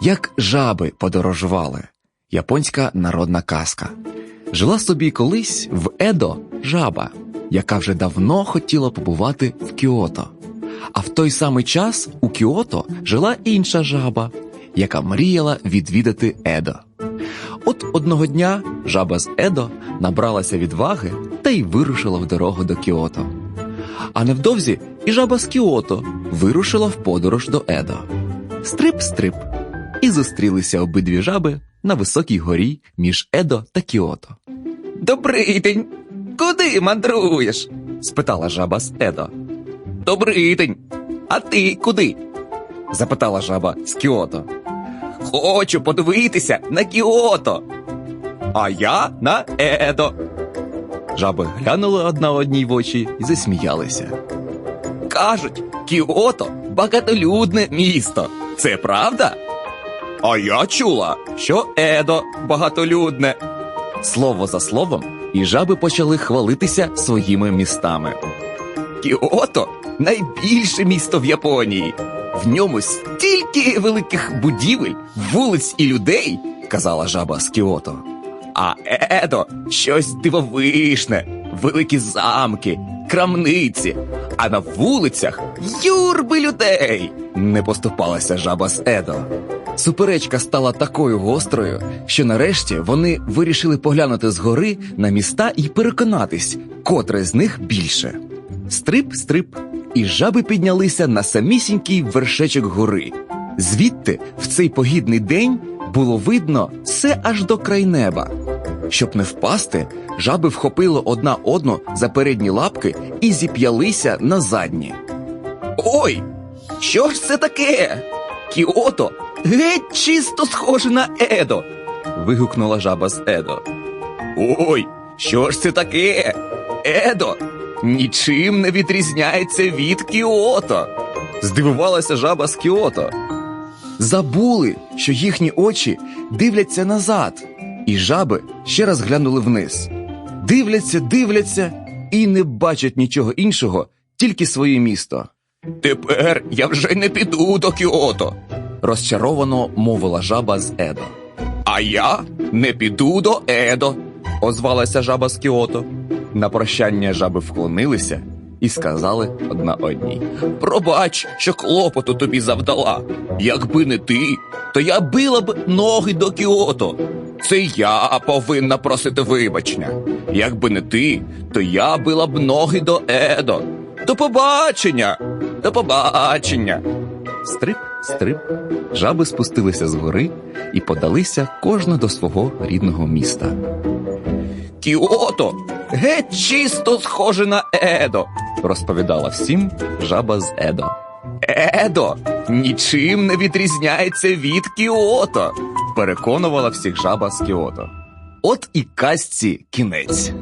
Як жаби подорожували. Японська народна казка. Жила собі колись в Едо жаба, яка вже давно хотіла побувати в Кіото. А в той самий час у Кіото жила інша жаба, яка мріяла відвідати Едо. От одного дня жаба з Едо набралася відваги та й вирушила в дорогу до Кіото. А невдовзі і жаба з Кіото вирушила в подорож до Едо. Стрип-стрип. І зустрілися обидві жаби на високій горі між Едо та Кіото. Добрий день! Куди мандруєш? спитала жаба з Едо. Добрий день! А ти куди? запитала жаба з Кіото. Хочу подивитися на Кіото. А я на Едо. Жаби глянули одна одній в очі і засміялися. Кажуть, Кіото багатолюдне місто. Це правда? А я чула, що Едо багатолюдне. Слово за словом, і жаби почали хвалитися своїми містами. Кіото найбільше місто в Японії. В ньому стільки великих будівель, вулиць і людей, казала жаба з Кіото. А Едо щось дивовишне, великі замки, крамниці, а на вулицях юрби людей. Не поступалася жаба з Едо. Суперечка стала такою гострою, що нарешті вони вирішили поглянути згори на міста і переконатись, котре з них більше. Стрип-стрип, і жаби піднялися на самісінький вершечок гори. Звідти, в цей погідний день, було видно все аж до край неба. Щоб не впасти, жаби вхопили одна одну за передні лапки і зіп'ялися на задні. Ой, що ж це таке? Кіото геть чисто схоже на Едо. вигукнула жаба з Едо. Ой, що ж це таке? Едо нічим не відрізняється від Кіото. Здивувалася жаба з Кіото. Забули, що їхні очі дивляться назад, і жаби ще раз глянули вниз. Дивляться, дивляться і не бачать нічого іншого, тільки своє місто. Тепер я вже не піду до Кіото, розчаровано мовила жаба з Едо. А я не піду до Едо, озвалася жаба з Кіото. На прощання жаби вклонилися і сказали одна одній: Пробач, що клопоту тобі завдала. Якби не ти, то я била б ноги до Кіото. Це я повинна просити вибачення. Якби не ти, то я била б ноги до Едо. До побачення! До побачення! Стрип, стрип. Жаби спустилися з гори і подалися кожна до свого рідного міста. Кіото геть чисто схоже на Едо, розповідала всім жаба з Едо. Едо нічим не відрізняється від Кіото, переконувала всіх жаба з Кіото. От і казці кінець.